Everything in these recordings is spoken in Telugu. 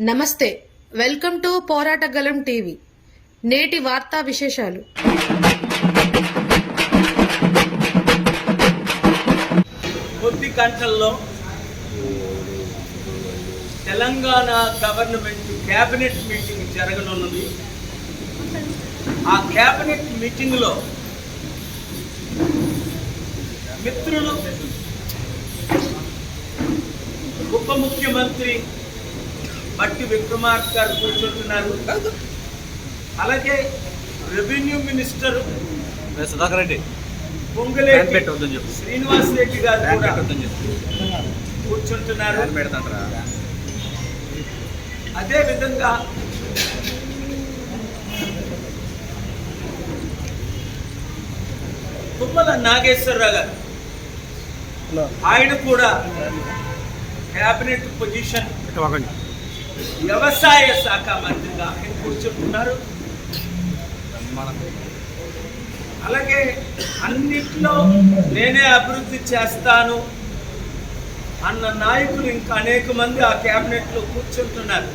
నమస్తే వెల్కమ్ టు పోరాటగలం టీవీ. నేటి వార్తా విశేషాలు. కొద్ది గంటల్లో తెలంగాణ గవర్నమెంట్ క్యాబినెట్ మీటింగ్ జరగనున్నది. ఆ క్యాబినెట్ మీటింగ్లో మిత్రులు ఉప ముఖ్యమంత్రి బట్టి విక్రమార్క గారు కూర్చుంటున్నారు. అలాగే రెవెన్యూ మినిస్టర్ సుధాకర్ రెడ్డి. పొంగులేటి శ్రీనివాస్ రెడ్డి గారు కూడా కూర్చుంటున్నారు. అదే విధంగా తుమ్మల నాగేశ్వరరావు గారు. ఆయన కూడా క్యాబినెట్ పొజిషన్ వ్యవసాయ శాఖ మంత్రిగా ఆయన కూర్చుంటున్నారు అలాగే అన్నిట్లో నేనే అభివృద్ధి చేస్తాను అన్న నాయకులు ఇంకా అనేక మంది ఆ క్యాబినెట్లో కూర్చుంటున్నారు.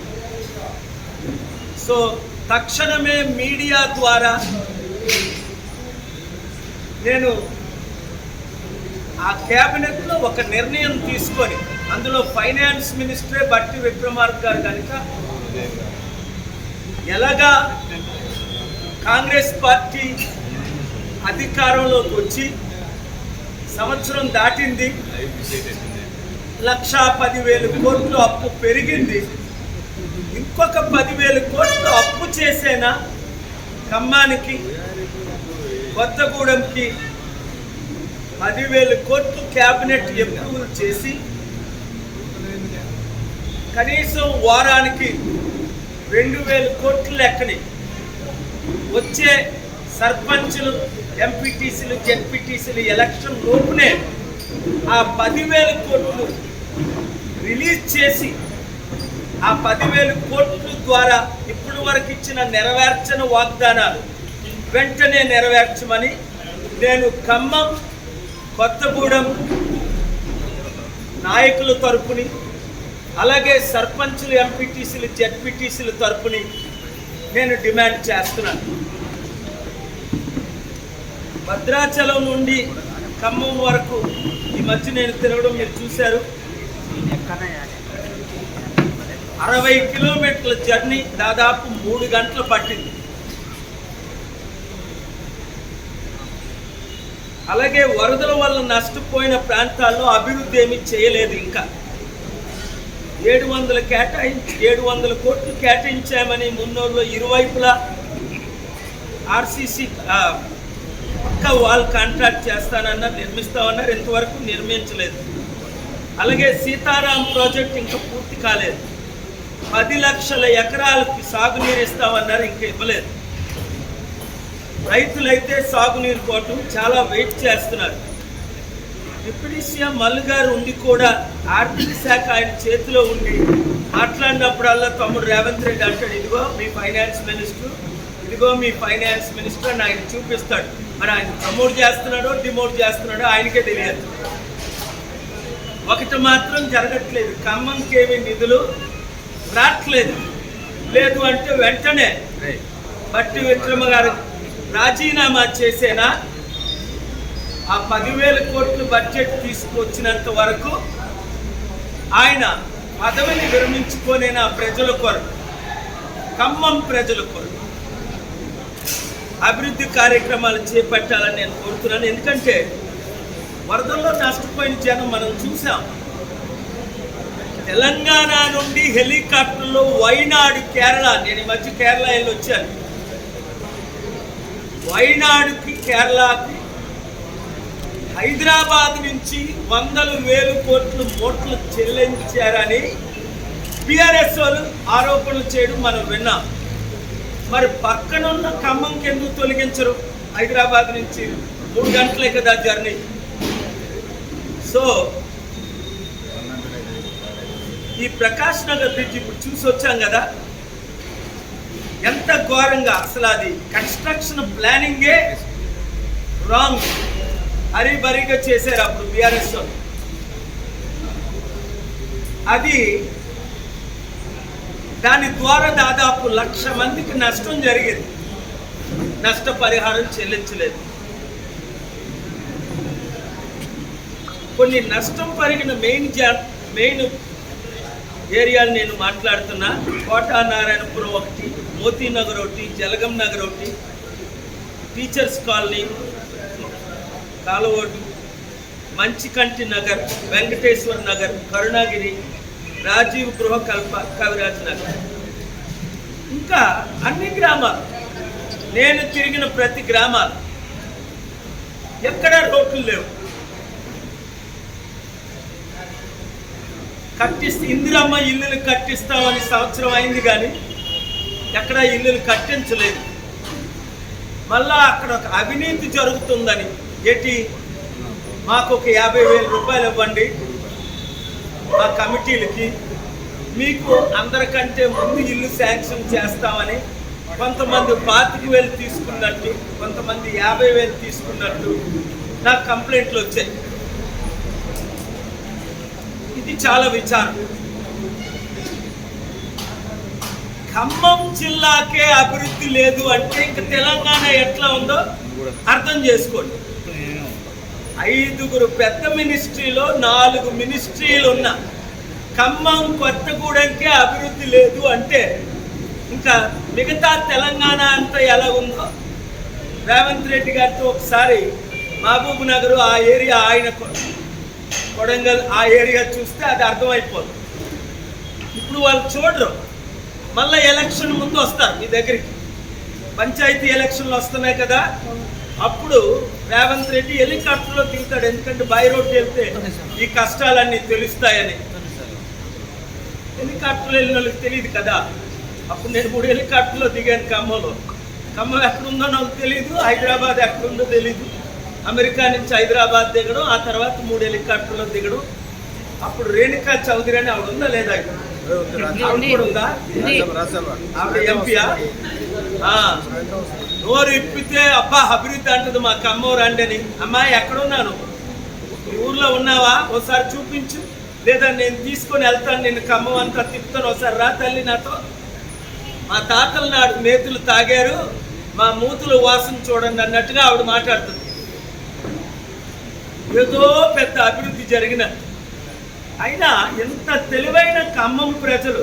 సో తక్షణమే మీడియా ద్వారా నేను ఆ క్యాబినెట్లో ఒక నిర్ణయం తీసుకొని అందులో ఫైనాన్స్ మినిస్టరే బట్టి విక్రమార్క గారు కనుక ఎలాగా కాంగ్రెస్ పార్టీ అధికారంలోకి వచ్చి సంవత్సరం దాటింది లక్ష పదివేల కోట్లు అప్పు పెరిగింది. ఇంకొక పదివేల కోట్లు అప్పు చేసేనా ఖమ్మానికి కొత్తగూడెంకి పదివేల కోట్లు క్యాబినెట్ అప్రూవల్ చేసి కనీసం వారానికి రెండు వేల కోట్లు లెక్కని వచ్చే సర్పంచులు ఎంపీటీసీలు జెడ్పీటీసీలు ఎలక్షన్ లోపునే ఆ పదివేల కోట్లు రిలీజ్ చేసి ఆ పదివేల కోట్ల ద్వారా ఇప్పటి వరకు ఇచ్చిన నెరవేర్చని వాగ్దానాలు వెంటనే నెరవేర్చమని నేను ఖమ్మం కొత్తగూడెం నాయకుల తరపుని అలాగే సర్పంచులు ఎంపీటీసీలు జెడ్పీటీసీల తరపుని నేను డిమాండ్ చేస్తున్నాను. భద్రాచలం నుండి ఖమ్మం వరకు ఈ మధ్య నేను తిరగడం మీరు చూశారు. అరవై కిలోమీటర్ల జర్నీ దాదాపు మూడు గంటలు పట్టింది. అలాగే వరదల వల్ల నష్టపోయిన ప్రాంతాల్లో అభివృద్ధి ఏమీ చేయలేదు ఇంకా. ఏడు వందల కేటాయించి ఏడు వందల కోట్లు కేటాయించామని మున్నూరులో ఇరువైపులా ఆర్సీసీ పక్క వాల్ కాంట్రాక్ట్ చేస్తానన్నారు నిర్మిస్తామన్నారు ఇంతవరకు నిర్మించలేదు. అలాగే సీతారాం ప్రాజెక్ట్ ఇంకా పూర్తి కాలేదు. పది లక్షల ఎకరాలకి సాగునీరు ఇస్తామన్నారు ఇంకా ఇవ్వలేదు. రైతులైతే సాగునీరు కోసం చాలా వెయిట్ చేస్తున్నారు. డిప్యూటీ సీఎం మల్లు గారు ఉండి కూడా ఆర్థిక శాఖ ఆయన చేతిలో ఉండి మాట్లాడినప్పుడల్లా తమ్ముడు రేవంత్ రెడ్డి అంటాడు ఇదిగో మీ ఫైనాన్స్ మినిస్టర్ ఇదిగో మీ ఫైనాన్స్ మినిస్టర్ అని ఆయన చూపిస్తాడు. మరి ఆయన ప్రమోట్ చేస్తున్నాడో డిమోట్ చేస్తున్నాడో ఆయనకే తెలియదు. ఒకటి మాత్రం జరగట్లేదు. ఖమ్మంకేమి నిధులు రావట్లేదు లేదు అంటే వెంటనే బట్టి విక్రమ గారు రాజీనామా చేసేనా? ఆ పదివేల కోట్లు బడ్జెట్ తీసుకొచ్చినంత వరకు ఆయన పదవిని విరమించుకోనేనా ప్రజల కొరకు ఖమ్మం ప్రజల కొరకు అభివృద్ధి కార్యక్రమాలు చేపట్టాలని నేను కోరుతున్నాను. ఎందుకంటే వరదల్లో నష్టపోయిన జనం మనం చూసాం. తెలంగాణ నుండి హెలికాప్టర్లో వైనాడు కేరళ నేను ఈ మధ్య కేరళ వెళ్ళి వచ్చాను. వైనాడుకి కేరళకి హైదరాబాద్ నుంచి వందల వేలు కోట్లు ఓట్లు చెల్లించారని పిఆర్ఎస్ వాళ్ళు ఆరోపణలు చేయడం మనం విన్నాం. మరి పక్కనున్న ఖమ్మంకి ఎందుకు తొలగించరు? హైదరాబాద్ నుంచి మూడు గంటలే కదా జర్నీ. సో ఈ ప్రకాష్ నగర్ బ్రిడ్జ్ ఇప్పుడు చూసి వచ్చాం కదా? ఎంత ఘోరంగా అసలు అది. కన్స్ట్రక్షన్ ప్లానింగే రాంగ్ హరిబరిగా చేశారు అప్పుడు బీఆర్ఎస్ అది దాని ద్వారా దాదాపు లక్ష మందికి నష్టం జరిగింది. నష్టపరిహారం చెల్లించలేదు. కొన్ని నష్టం పరిగిన మెయిన్ జా మెయిన్ ఏరియాలు నేను మాట్లాడుతున్నా. కోటా నారాయణపురం ఒకటి మోతీ నగర్ ఒకటి జలగం నగర్ ఒకటి టీచర్స్ కాలనీ కాలవోడు మంచికంటి నగర్ వెంకటేశ్వర్ నగర్ కరుణాగిరి రాజీవ్ గృహ కల్ప కవిరాజ్ నగర్. ఇంకా అన్ని గ్రామాలు నేను తిరిగిన ప్రతి గ్రామాలు ఎక్కడ రోడ్లు లేవు. కట్టిస్తే ఇందిరమ్మ ఇల్లులు కట్టిస్తామని సంవత్సరం అయింది కానీ ఎక్కడ ఇల్లులు కట్టించలేదు. మళ్ళా అక్కడ ఒక అవినీతి జరుగుతుందని ఏంటి? మాకు ఒక యాభై వేల రూపాయలు ఇవ్వండి. మా కమిటీలకి మీకు అందరికంటే ముందు ఇల్లు శాంక్షన్ చేస్తామని కొంతమంది పాతిక వేలు తీసుకున్నట్టు కొంతమంది యాభై వేలు తీసుకున్నట్టు నాకు కంప్లైంట్లు వచ్చాయి. ఇది చాలా విచారం. ఖమ్మం జిల్లాకే అభివృద్ధి లేదు అంటే ఇంకా తెలంగాణ ఎట్లా ఉందో అర్థం చేసుకోండి. ఐదుగురు పెద్ద మినిస్ట్రీలో నాలుగు మినిస్ట్రీలు ఉన్న. ఖమ్మం కొత్తగూడెంకే అభివృద్ధి లేదు అంటే ఇంకా మిగతా తెలంగాణ అంతా ఎలా ఉందో? రేవంత్ రెడ్డి గారితో ఒకసారి మహబూబ్ నగర్ ఆ ఏరియా ఆయన కొడంగల్ ఆ ఏరియా చూస్తే అది అర్థమైపోతుంది ఇప్పుడు వాళ్ళు చూడరు. మళ్ళీ ఎలక్షన్ ముందు వస్తారు మీ దగ్గరికి. పంచాయతీ ఎలక్షన్లు వస్తున్నాయి కదా. అప్పుడు రేవంత్ రెడ్డి హెలికాప్టర్లో దిగుతాడు. ఎందుకంటే బై రోడ్కి వెళ్తే ఈ కష్టాలన్నీ తెలుస్తాయని. హెలికాప్టర్లో వెళ్ళిన వాళ్ళకి తెలియదు కదా. అప్పుడు నేను మూడు హెలికాప్టర్లో దిగాను ఖమ్మంలో. ఖమ్మం ఎక్కడుందో నాకు తెలియదు హైదరాబాద్ ఎక్కడుందో తెలియదు అమెరికా నుంచి హైదరాబాద్ దిగడం ఆ తర్వాత మూడు హెలికాప్టర్లో దిగడం. అప్పుడు రేణుకా చౌదరి అని ఆవిడ ఉందా లేదా? ఆవిడ కూడా ఉందా? ఆవిడ ఎంపీయా? ఆ. నోరు ఇప్పితే అబ్బా అభివృద్ధి అంటది మా కమ్మో రండి అమ్మాయి ఎక్కడున్నాను? ఊర్లో ఉన్నావా? ఒకసారి చూపించు. లేదా నేను తీసుకొని వెళ్తాను నేను ఖమ్మం అంతా తిప్పుతాను. ఒకసారి రా తల్లి నాతో. మా తాతల నాడు నేతులు తాగారు. మా మూతులు వాసన చూడండి అన్నట్టుగా ఆవిడ మాట్లాడుతుంది. ఏదో పెద్ద అభివృద్ధి జరిగిన అయినా ఎంత తెలివైన ఖమ్మం ప్రజలు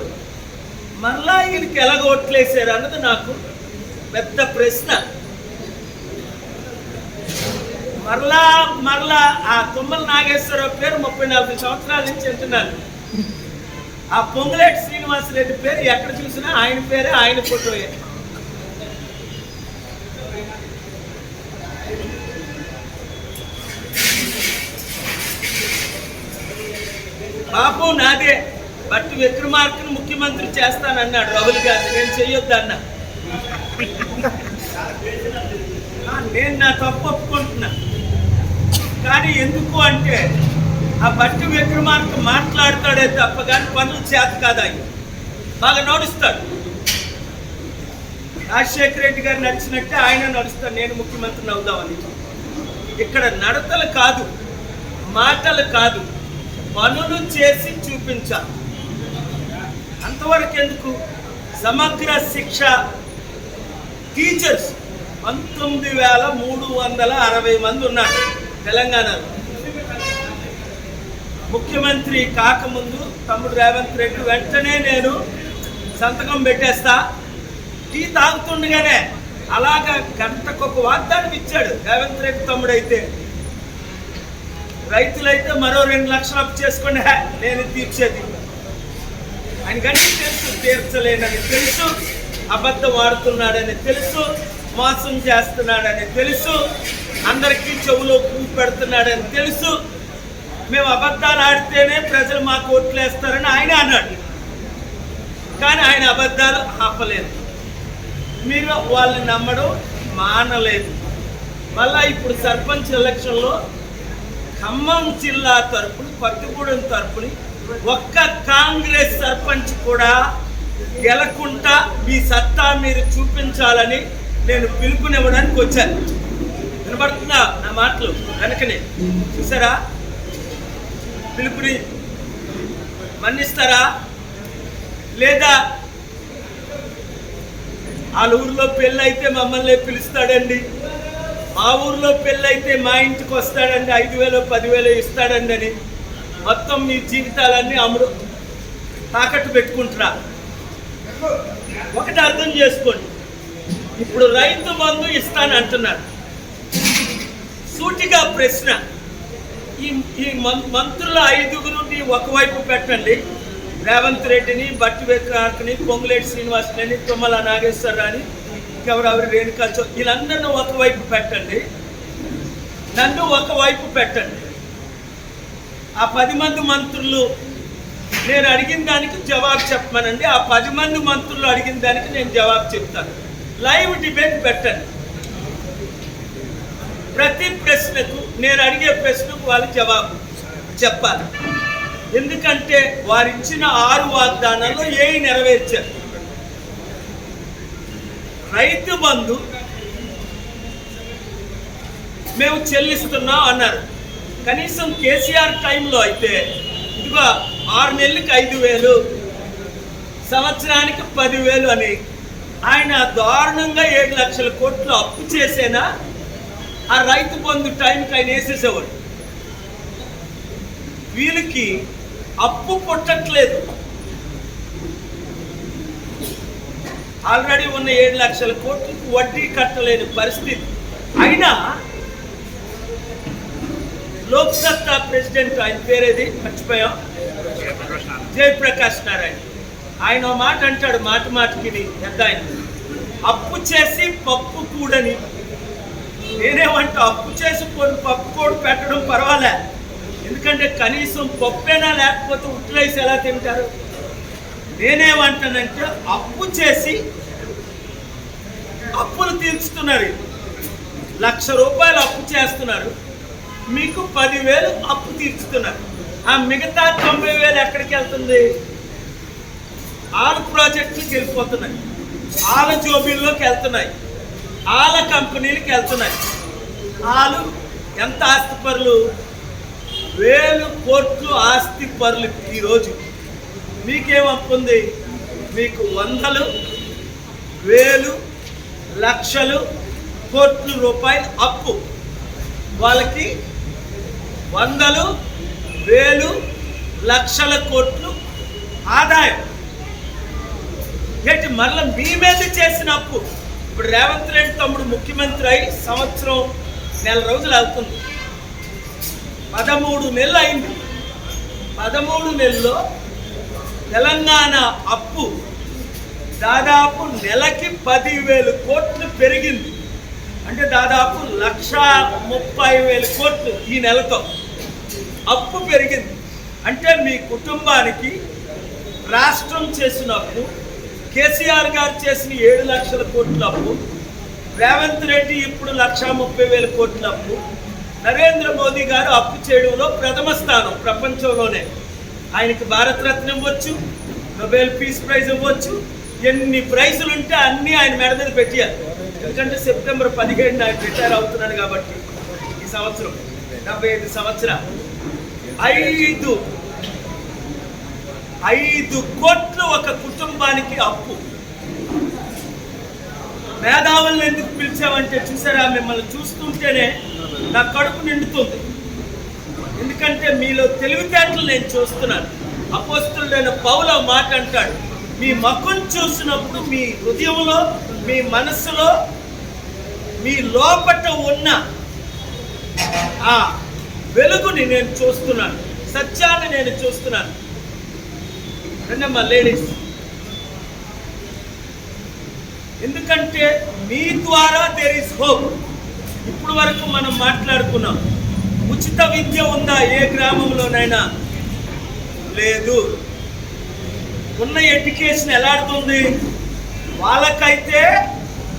మరలా వీళ్ళకి ఎలా ఓట్లేసారు అన్నది నాకు పెద్ద ప్రశ్న. మరలా మరలా ఆ తుమ్మల నాగేశ్వరరావు పేరు ముప్పై నలభై సంవత్సరాల నుంచి వింటున్నాను. ఆ పొంగులేటి శ్రీనివాసరెడ్డి పేరు ఎక్కడ చూసినా ఆయన పేరే ఆయన ఫోటోయే. బాబు నాదే బట్టి విక్రమార్కును ముఖ్యమంత్రి చేస్తానన్నాడు రాహుల్ గారు. నేను చెయ్యొద్దన్నా ఆ, నేను నా తప్పు ఒప్పుకుంటున్నా. కానీ ఎందుకు అంటే ఆ బట్టి విక్రమార్క మాట్లాడతాడే తప్ప కానీ పనులు చేత కాదాయి బాగా నడుస్తాడు. రాజశేఖర రెడ్డి గారు నడిచినట్టే ఆయన నడుస్తాడు. నేను ముఖ్యమంత్రిని అవుదామని. ఇక్కడ నడతలు కాదు మాటలు కాదు పనులు చేసి చూపించాలి. అంతవరకు ఎందుకు? సమగ్ర శిక్ష టీచర్స్ పంతొమ్మిది వేల మూడు వందల అరవై మంది ఉన్నారు తెలంగాణలో ముఖ్యమంత్రి కాకముందు తమ్ముడు రేవంత్ రెడ్డి వెంటనే నేను సంతకం పెట్టేస్తా. టీ తాగుతుండగానే అలాగా గంటకు ఒక వాగ్దానం ఇచ్చాడు రేవంత్ రెడ్డి తమ్ముడైతే. రైతులైతే మరో రెండు లక్షలు అప్పు చేసుకోండి నేను తీర్చేది. ఆయన గంట తెలుసు తీర్చలేనని తెలుసు అబద్ధం ఆడుతున్నాడని తెలుసు మోసం చేస్తున్నాడని తెలుసు. అందరికీ చెవులో పువ్వు పెడుతున్నాడని తెలుసు. మేము అబద్ధాలు ఆడితేనే ప్రజలు మాకు ఓట్లేస్తారని ఆయన అన్నాడు. కానీ ఆయన అబద్ధాలు ఆపలేదు. మీరు వాళ్ళని నమ్మడం మానలేదు. మళ్ళా ఇప్పుడు సర్పంచ్ ఎలక్షన్లో ఖమ్మం జిల్లా తరపున పట్టుగూడెం తరపుని ఒక్క కాంగ్రెస్ సర్పంచ్ కూడా గెలకుండా మీ సత్తా మీరు చూపించాలని నేను పిలుపునివ్వడానికి వచ్చాను. వినబడుతుందా నా మాటలు? వెనకనే. చూసారా? పిలుపుని మన్నిస్తారా? లేదా వాళ్ళ ఊర్లో పెళ్ళైతే మమ్మల్ని పిలుస్తాడండి? మా ఊర్లో పెళ్ళైతే మా ఇంటికి వస్తాడండి ఐదు వేలు పదివేలు ఇస్తాడండి అని. మొత్తం మీ జీవితాలన్నీ అమృ తాకట్టు పెట్టుకుంటున్నా ఒకటి అర్థం చేసుకోండి. ఇప్పుడు రైతు బంధు ఇస్తానంటున్నారు. సూటిగా ప్రశ్న. ఈ ఈ మం- మంత్రుల ఐదుగురుని ఒకవైపు పెట్టండి. రేవంత్ రెడ్డిని బట్టి విక్రాంత్ని పొంగులేటి శ్రీనివాసులని తుమ్మల నాగేశ్వరరావుని ఇంకెవరెవరు రేణుకా చౌ వీళ్ళందరినీ ఒకవైపు పెట్టండి. నన్ను ఒకవైపు పెట్టండి. ఆ పది మంది మంత్రులు నేను అడిగిన దానికి జవాబు చెప్పమనండి. ఆ పది మంది మంత్రులు అడిగిన దానికి నేను జవాబు చెప్తాను. లైవ్ డిబేట్ పెట్టండి ప్రతి ప్రశ్నకు నేను అడిగే ప్రశ్నకు వాళ్ళు జవాబు చెప్పాలి. ఎందుకంటే వారు ఇచ్చిన ఆరు వాగ్దానాల్లో ఏ నెరవేర్చారు. రైతు బంధు మేము చెల్లిస్తున్నాం అన్నారు. కనీసం కేసీఆర్ టైంలో అయితే ఇదిగో ఆరు నెలలకు ఐదు వేలు సంవత్సరానికి పదివేలు అని ఆయన దారుణంగా ఏడు లక్షల కోట్లు అప్పు చేసేనా? ఆ రైతు బంధు టైంకి ఆయన వేసేసేవాడు. వీళ్ళకి అప్పు పుట్టట్లేదు ఆల్రెడీ ఉన్న ఏడు లక్షల కోట్లకు వడ్డీ కట్టలేని పరిస్థితి. అయినా లోక్సత్తా ప్రెసిడెంట్ ఆయన పేరేది? మర్చిపోయాం. జయప్రకాష్ నారాయణ. ఆయన ఓ మాట అంటాడు మాట మాటకి పెద్ద ఆయన. అప్పు చేసి పప్పు కూడని. నేనేమంటా అప్పు చేసి కొన్ని పప్పు కూడా పెట్టడం పర్వాలే. ఎందుకంటే కనీసం పప్పేనా లేకపోతే ఉట్లేసి ఎలా తింటారు? నేనేమంటానంటే అప్పు చేసి అప్పులు తీర్చుతున్నారు. లక్ష రూపాయలు అప్పు చేస్తున్నారు. మీకు పదివేలు అప్పు తీర్చుతున్నారు. ఆ మిగతా తొంభై వేలు ఎక్కడికి వెళ్తుంది? ఆల్ ప్రాజెక్టులకు వెళ్ళిపోతున్నాయి ఆల జోబీల్లోకి వెళ్తున్నాయి. ఆల కంపెనీలకు వెళ్తున్నాయి. ఆలు ఎంత ఆస్తి పరులు? వేలు కోట్లు ఆస్తి పరులు ఈరోజు. మీకేం అప్పుంది మీకు వందలు వేలు లక్షలు కోట్ల రూపాయలు అప్పు. వాళ్ళకి వందలు వేలు లక్షల కోట్లు ఆదాయం. ఏంటి మరల మీ మీద చేసిన అప్పు? ఇప్పుడు రేవంత్ రెడ్డి తమ్ముడు ముఖ్యమంత్రి అయి సంవత్సరం నెల రోజులు అవుతుంది పదమూడు నెలలు అయింది. పదమూడు నెలల్లో తెలంగాణ అప్పు దాదాపు నెలకి పదివేలు కోట్లు పెరిగింది. అంటే దాదాపు లక్ష ముప్పై వేల కోట్లు ఈ నెలతో అప్పు పెరిగింది. అంటే మీ కుటుంబానికి రాష్ట్రం చేసినప్పుడు కేసీఆర్ గారు చేసిన ఏడు లక్షల కోట్ల అప్పు రేవంత్ రెడ్డి ఇప్పుడు లక్ష ముప్పై వేల కోట్ల అప్పు నరేంద్ర మోదీ గారు అప్పు చేయడంలో ప్రథమ స్థానం ప్రపంచంలోనే. ఆయనకి భారతరత్న ఇవ్వచ్చు నొబెల్ పీస్ ప్రైజ్ ఇవ్వచ్చు ఎన్ని ప్రైజులు ఉంటే అన్నీ ఆయన మెడ మీద పెట్టారు ఎందుకంటే సెప్టెంబర్ పదిహేడున ఆయన రిటైర్ అవుతున్నాడు కాబట్టి ఈ సంవత్సరం డెబ్బై ఐదు సంవత్సరాలు. ఐదు ఐదు కోట్లు ఒక కుటుంబానికి అప్పు. మేధావులను ఎందుకు పిలిచామంటే చూసారా మిమ్మల్ని చూస్తుంటేనే నా కడుపు నిండుతుంది. ఎందుకంటే మీలో తెలివితేటలు నేను చూస్తున్నాను. అపోస్తుడైన పౌల మాట అంటాడు మీ ముఖం చూసినప్పుడు మీ హృదయంలో మీ మనస్సులో మీ లోపట ఉన్న ఆ వెలుగుని నేను చూస్తున్నాను. సత్యాన్ని నేను చూస్తున్నాను. రెండమ్మ లేడీస్ ఎందుకంటే మీ ద్వారా దేర్ ఇస్ హోప్ ఇప్పుడు వరకు మనం మాట్లాడుకున్నాం ఉచిత విద్య ఉందా ఏ గ్రామంలోనైనా? లేదు. ఉన్న ఎడ్యుకేషన్ ఎలాడుతుంది వాళ్ళకైతే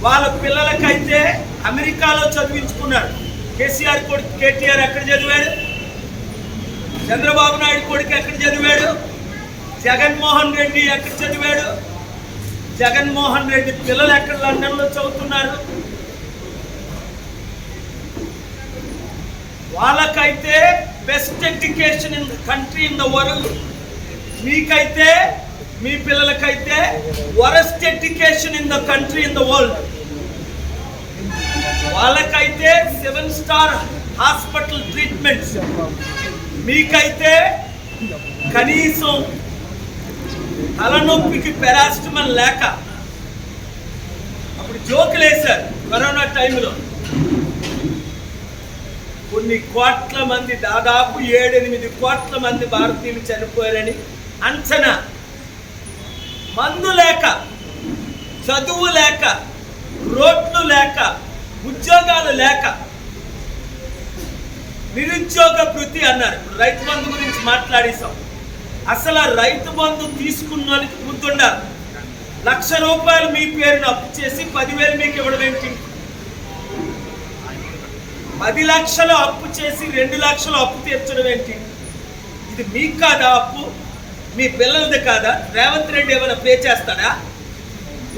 వాళ్ళ పిల్లలకైతే అమెరికాలో చదివించుకున్నారు. కేసీఆర్ కొడుకు కేటీఆర్ ఎక్కడ చదివాడు? చంద్రబాబు నాయుడు కొడుకు ఎక్కడ చదివాడు? జగన్మోహన్ రెడ్డి ఎక్కడ చదివాడు? జగన్మోహన్ రెడ్డి పిల్లలు ఎక్కడ లండన్లో చదువుతున్నారు? వాళ్ళకైతే best education in the country in the world. మీకైతే మీ పిల్లలకైతే worst education in the country in the world. వాళ్ళకైతే సెవెన్ స్టార్ హాస్పిటల్ ట్రీట్మెంట్స్. మీకైతే కనీసం తలనొప్పికి పెరాస్టమల్ లేక అప్పుడు జోకులు వేశారు కరోనా టైంలో. కొన్ని కోట్ల మంది దాదాపు ఏడెనిమిది కోట్ల మంది భారతీయులు చనిపోయారని అంచనా. మందు లేక చదువు లేక రోడ్లు లేక ఉద్యోగాలు లేక నిరుద్యోగ వృత్తి అన్నారు. ఇప్పుడు రైతు బంధు గురించి మాట్లాడేశాం. అసలు ఆ రైతు బంధు తీసుకున్న వాళ్ళకి గుర్తుండాలి లక్ష రూపాయలు మీ పేరును అప్పు చేసి పదివేలు మీకు ఇవ్వడం ఏంటి? పది లక్షలు అప్పు చేసి రెండు లక్షలు అప్పు తీర్చడం ఏంటి? ఇది మీకు కాదా అప్పు? మీ పిల్లలది కాదా? రేవంత్ రెడ్డి ఏమైనా పే చేస్తాడా?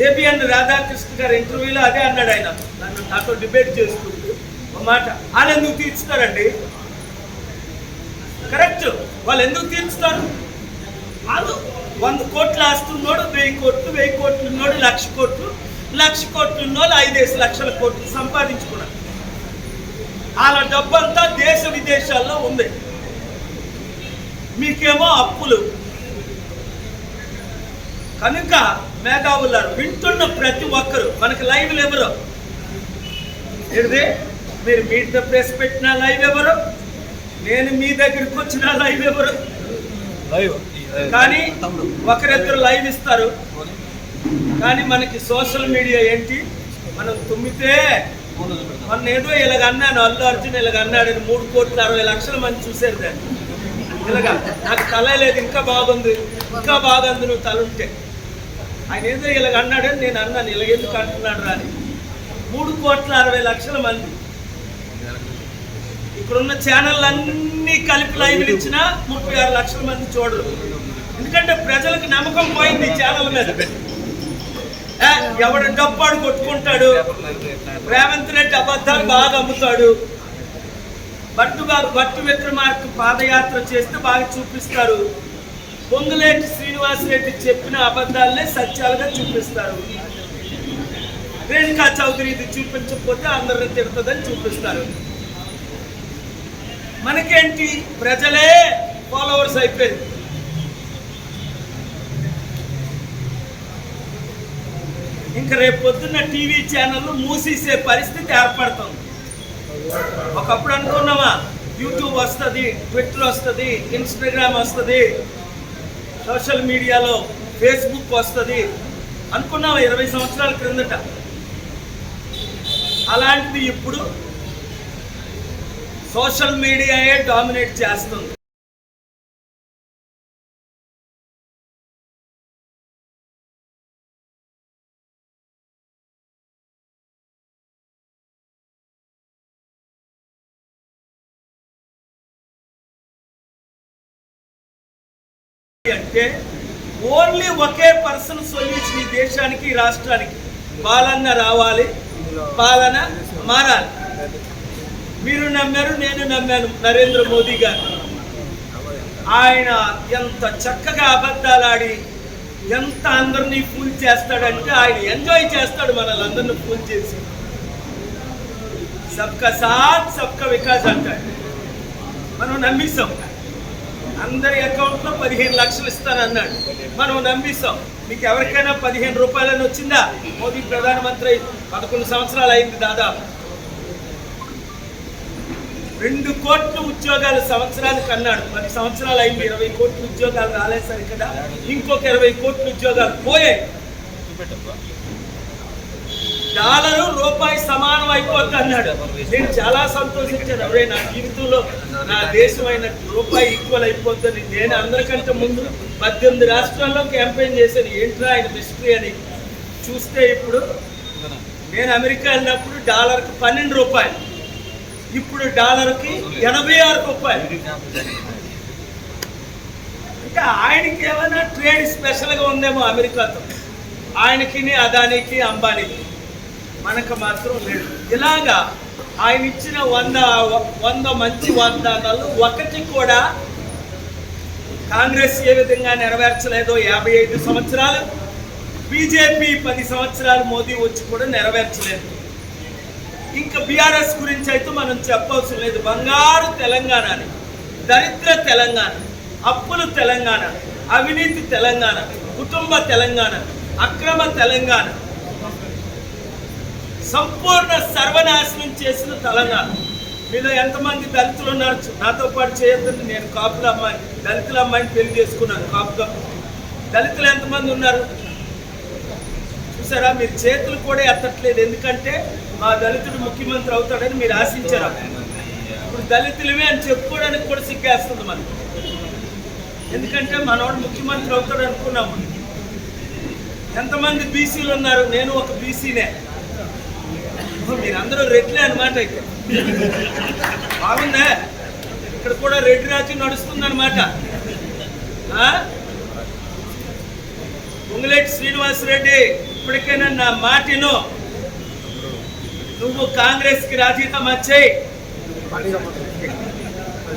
ఏబిఎన్ రాధాకృష్ణ గారు ఇంటర్వ్యూలో అదే అన్నాడు ఆయన. నన్ను నాతో డిబేట్ చేసుకుంటూ ఒక మాట వాళ్ళు ఎందుకు తీర్చుతారండి? కరెక్ట్ వాళ్ళు ఎందుకు తీర్చుతారు? వాళ్ళు వంద కోట్లు ఆస్తున్నాడు వెయ్యి కోట్లు వెయ్యి కోట్లు ఉన్నాడు లక్ష కోట్లు లక్ష కోట్లు ఉన్నోళ్ళు ఐదేసి లక్షల కోట్లు సంపాదించుకున్నారు. వాళ్ళ డబ్బంతా దేశ విదేశాల్లో ఉంది. మీకేమో అప్పులు. కనుక మేధావులారు వింటున్న ప్రతి ఒక్కరు మనకి లైవ్లు ఎవరు? ఏంటిది? మీరు మీట్ ద ప్రెస్ పెట్టిన లైవ్ ఎవరు? నేను మీ దగ్గరికి వచ్చిన లైవ్ ఎవరు? లైవ్. కానీ ఒకరిద్దరు లైవ్ ఇస్తారు. కానీ మనకి సోషల్ మీడియా ఏంటి? మనం తుమ్మితే మొన్న ఏదో ఇలాగ అన్నాను అల్లు అర్జున్ ఇలాగ అన్నాడు మూడు కోట్ల అరవై లక్షల మంది చూశారు దాన్ని. ఇలాగ నాకు తల లేదు ఇంకా బాగుంది ఇంకా బాగుంది నువ్వు తల ఉంటే. ఆయన ఏదో ఇలాగ అన్నాడని నేను అన్నాను ఇలా ఎందుకు అంటున్నాడు రాని. మూడు కోట్ల అరవై లక్షల మంది. ఇక్కడున్న ఛానళ్ళన్నీ అన్ని కలిపి లైవ్లు ఇచ్చినా ముప్పై ఆరు లక్షల మంది చూడరు. ఎందుకంటే ప్రజలకు నమ్మకం పోయింది ఛానల్ మీద. ఎవడు డబ్బాడు కొట్టుకుంటాడు? రేవంత్ రెడ్డి అబద్ధాలు బాగా అమ్ముతాడు. భట్టు బాగా బట్టు విక్రమార్క పాదయాత్ర చేస్తే బాగా చూపిస్తారు. పొంగులేటి శ్రీనివాసరెడ్డి చెప్పిన అబద్ధాలనే సత్యాలుగా చూపిస్తారు. రేణుకా చౌదరి ఇది చూపించకపోతే అందరిని తిడుతుందని చూపిస్తారు. మనకేంటి? ప్రజలే ఫాలోవర్స్ అయిపోయింది ఇంకా రేపు పొద్దున్న టీవీ ఛానళ్ళు మూసేసే పరిస్థితి ఏర్పడుతుంది. ఒకప్పుడు అనుకున్నామా? యూట్యూబ్ వస్తుంది ట్విట్టర్ వస్తుంది ఇన్స్టాగ్రామ్ వస్తుంది సోషల్ మీడియాలో ఫేస్బుక్ వస్తుంది. అనుకున్నావా ఇరవై సంవత్సరాల క్రిందట? అలాంటిది ఇప్పుడు సోషల్ మీడియాయే డామినేట్ చేస్తుంది. అంటే ఓన్లీ ఒకే పర్సన్ సొల్యూషన్ ఈ దేశానికి ఈ రాష్ట్రానికి. పాలన రావాలి పాలన మారాలి. మీరు నమ్మారు నేను నమ్మాను నరేంద్ర మోదీ గారు. ఆయన ఎంత చక్కగా అబద్ధాలు ఆడి ఎంత అందరినీ ఫూల్ చేస్తాడంటే ఆయన ఎంజాయ్ చేస్తాడు మనల్ని అందరినీ ఫూల్ చేసి. సబ్కా సాత్ సబ్కా వికాస్ అంటాడు. మనం నమ్మిస్తాం అందరి అకౌంట్లో పదిహేను లక్షలు ఇస్తానన్నాడు. మనం నమ్మిస్తాం. మీకు ఎవరికైనా పదిహేను రూపాయలని వచ్చిందా? మోదీ ప్రధానమంత్రి పదకొండు సంవత్సరాలు అయింది దాదాపు. రెండు కోట్ల ఉద్యోగాలు సంవత్సరానికి అన్నాడు. పది సంవత్సరాలు అయింది ఇరవై కోట్ల ఉద్యోగాలు రాలేసరి కదా ఇంకొక ఇరవై కోట్ల ఉద్యోగాలు పోయాయి. డాలరు రూపాయి సమానం అయిపోద్ది అన్నాడు. నేను చాలా సంతోషించాను. అవరే నా జీవితంలో నా దేశమైన రూపాయి ఈక్వల్ అయిపోద్దని నేను అందరికంటే ముందు పద్దెనిమిది రాష్ట్రాల్లో క్యాంపెయిన్ చేశాను. ఏంట్రా ఆయన మిస్టరీ అని చూస్తే ఇప్పుడు నేను అమెరికా వెళ్ళినప్పుడు డాలర్కి పన్నెండు రూపాయలు. ఇప్పుడు డాలర్కి ఎనభై ఆరు రూపాయలు. ఇంకా ఆయనకి ఏమైనా ట్రేడ్ స్పెషల్గా ఉందేమో అమెరికాతో. ఆయనకి అదానికి అంబానీకి. మనకు మాత్రం లేదు. ఇలాగా ఆయన ఇచ్చిన వంద వంద మంచి వాగ్దానాలు ఒకటి కూడా కాంగ్రెస్ ఏ విధంగా నెరవేర్చలేదో యాభై ఐదు సంవత్సరాలు బీజేపీ పది సంవత్సరాలు మోదీ వచ్చి కూడా నెరవేర్చలేదు. ఇంకా బీఆర్ఎస్ గురించి అయితే మనం చెప్పవలసిన లేదు. బంగారు తెలంగాణ అని దరిద్ర తెలంగాణ అప్పులు తెలంగాణ అవినీతి తెలంగాణ కుటుంబ తెలంగాణ అక్రమ తెలంగాణ సంపూర్ణ సర్వనాశనం చేసిన తెలంగాణ. మీలో ఎంతమంది దళితులు ఉన్నారు? నాతో పాటు చేయొద్దని నేను కాపుల అమ్మాయి దళితుల అమ్మాయిని పెళ్ళి చేసుకున్నాను కాపుగా దళితులు ఎంతమంది ఉన్నారు? చూసారా? మీరు చేతులు కూడా ఎత్తట్లేదు. ఎందుకంటే మా దళితుడు ముఖ్యమంత్రి అవుతాడని మీరు ఆశించారా? ఇప్పుడు దళితులమే అని చెప్పుకోవడానికి కూడా సిగ్గేస్తుంది మనకి. ఎందుకంటే మనవాడు ముఖ్యమంత్రి అవుతాడు అనుకున్నాము. ఎంతమంది బీసీలు ఉన్నారు? నేను ఒక బీసీనే. మీరందరూ రెడ్లే అనమాట ఇక్కడ బాగుందా? ఇక్కడ కూడా రెడ్డి రాజ్యం నడుస్తుంది అనమాట పొంగులేటి శ్రీనివాసరెడ్డి ఇప్పటికైనా నా మాటిను. నువ్వు కాంగ్రెస్కి రాజీనామా చేయి.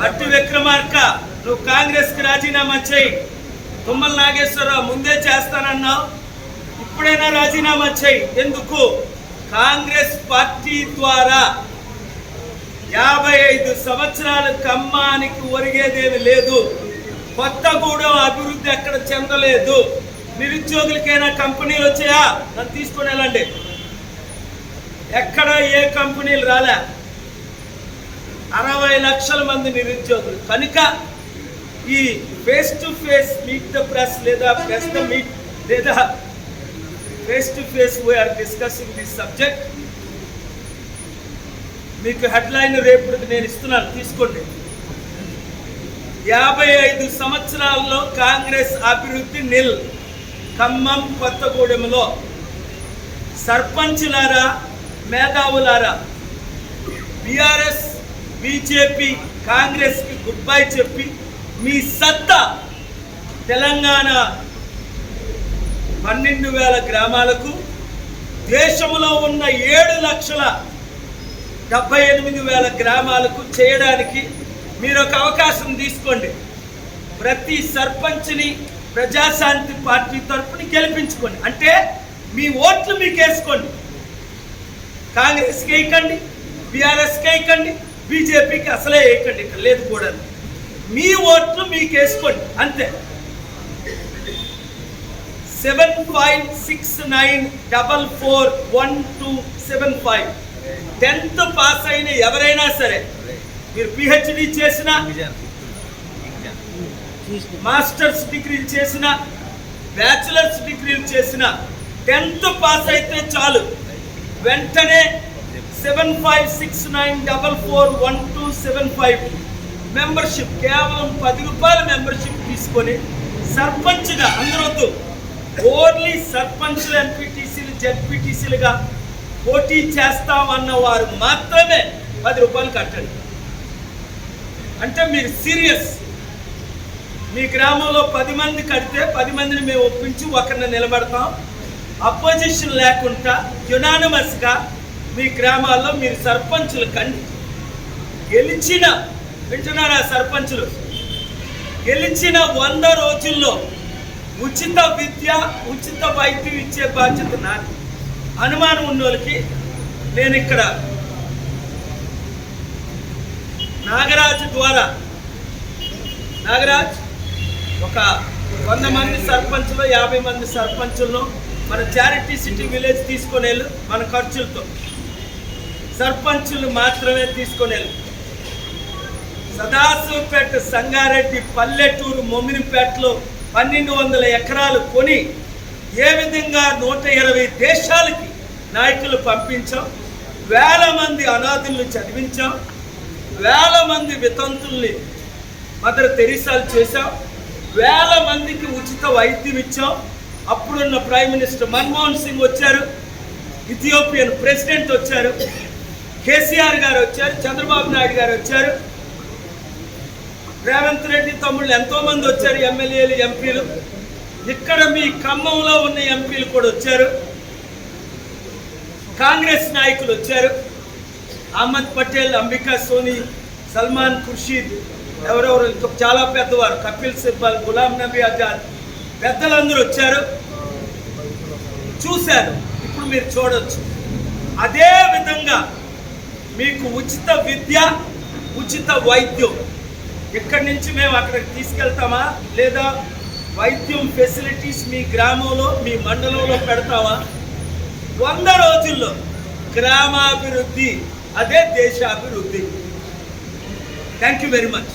మట్టి విక్రమార్క నువ్వు కాంగ్రెస్కి రాజీనామా చేయి. తుమ్మల నాగేశ్వరరావు ముందే చేస్తానన్నావు. ఇప్పుడైనా రాజీనామా చేయి. ఎందుకు? కాంగ్రెస్ పార్టీ ద్వారా యాభై ఐదు సంవత్సరాల ఖమ్మానికి ఒరిగేదేమి లేదు. కొత్తగూడెం అభివృద్ధి ఎక్కడ చెందలేదు. నిరుద్యోగులకైనా కంపెనీలు వచ్చాయా? నన్ను తీసుకొని వెళ్ళండి. ఎక్కడ ఏ కంపెనీలు రాలే. అరవై లక్షల మంది నిరుద్యోగులు. కనుక ఈ face to face meet the press లేదా ప్రెస్ ద మీట్ లేదా face to face we are discussing this subject మీకు హెడ్లైన్ రేపటికి నేను ఇస్తున్నాను తీసుకోండి. యాభై ఐదు సంవత్సరాల్లో కాంగ్రెస్ అభివృద్ధి నిల్ ఖమ్మం కొత్తగూడెంలో. సర్పంచులారా మేధావులారా బీఆర్ఎస్ బీజేపీ కాంగ్రెస్కి గుడ్ బై చెప్పి మీ సత్తా తెలంగాణ పన్నెండు వేల గ్రామాలకు దేశంలో ఉన్న ఏడు లక్షల డెబ్బై ఎనిమిది వేల గ్రామాలకు చేయడానికి మీరు ఒక అవకాశం తీసుకోండి. ప్రతి సర్పంచ్ని ప్రజాశాంతి పార్టీ తరఫుని గెలిపించుకోండి. అంటే మీ ఓట్లు మీకు వేసుకోండి కాంగ్రెస్కి వేయకండి బీఆర్ఎస్కి వేయకండి బీజేపీకి అసలే వేయకండి ఇక్కడ లేదు కూడా. మీ ఓట్లు మీకు వేసుకోండి అంతే. Seven five six nine double four one two seven five tenth pass అయిన ఎవరైనా సరే మీరు పిహెచ్డి చేసిన మాస్టర్స్ డిగ్రీలు చేసిన బ్యాచిలర్స్ డిగ్రీలు చేసిన టెన్త్ పాస్ అయితే చాలు. వెంటనే seven five six nine double four one two seven five membership కేవలం పది రూపాయల మెంబర్షిప్ తీసుకొని సర్పంచ్గా అందరూ ఓన్లీ సర్పంచ్లు ఎంపీటీసీలు జెడ్పీటీసీలుగా పోటీ చేస్తామన్న వారు మాత్రమే పది రూపాయలు కట్టండి. అంటే మీరు సీరియస్. మీ గ్రామంలో పది మంది కడితే పది మందిని మేము ఒప్పించి ఒకరిని నిలబెడతాం. అపోజిషన్ లేకుండా యునానిమస్గా మీ గ్రామాల్లో మీరు సర్పంచులు కండి. గెలిచిన వింటున్నారా సర్పంచులు. గెలిచిన వంద రోజుల్లో ఉచిత విద్య ఉచిత వైద్యం ఇచ్చే బాధ్యత నాది. అనుమానం ఉన్నోళ్ళకి నేను ఇక్కడ నాగరాజు ద్వారా నాగరాజ్ ఒక వంద మంది సర్పంచులు యాభై మంది సర్పంచులను మన చారిటీ సిటీ విలేజ్ తీసుకొని వెళ్ళు మన ఖర్చులతో. సర్పంచులు మాత్రమే తీసుకొని వెళ్ళు. సదాశివపేట సంగారెడ్డి పల్లెటూరు మొమినిపేటలో పన్నెండు వందల ఎకరాలు కొని ఏ విధంగా నూట ఇరవై దేశాలకి నాయకులు పంపించాం వేల మంది అనాథుల్ని చదివించాం వేల మంది వితంతుల్ని మదర్ తెరీసాలు చేశాం వేల మందికి ఉచిత వైద్యం ఇచ్చాం. అప్పుడున్న ప్రైమ్ మినిస్టర్ మన్మోహన్ సింగ్ వచ్చారు ఇథియోపియన్ ప్రెసిడెంట్ వచ్చారు కేసీఆర్ గారు వచ్చారు చంద్రబాబు నాయుడు గారు వచ్చారు. రేవంత్ రెడ్డి తమ్ముళ్ళు ఎంతో మంది వచ్చారు ఎమ్మెల్యేలు ఎంపీలు. ఇక్కడ మీ ఖమ్మంలో ఉన్న ఎంపీలు కూడా వచ్చారు. కాంగ్రెస్ నాయకులు వచ్చారు. అహ్మద్ పటేల్ అంబికా సోని సల్మాన్ ఖుర్షీద్ ఎవరెవరు? ఇంకా చాలా పెద్దవారు. కపిల్ సిబ్బల్ గులాం నబీ ఆజాద్. పెద్దలందరూ వచ్చారు. చూశారు. ఇప్పుడు మీరు చూడొచ్చు. అదే విధంగా మీకు ఉచిత విద్య ఉచిత వైద్యం ఇక్కడి నుంచి మేము అక్కడికి తీసుకెళ్తామా? లేదా వైద్యం ఫెసిలిటీస్ మీ గ్రామంలో మీ మండలంలో పెడతామా? వంద రోజుల్లో గ్రామాభివృద్ధి అదే దేశాభివృద్ధి. Thank you very much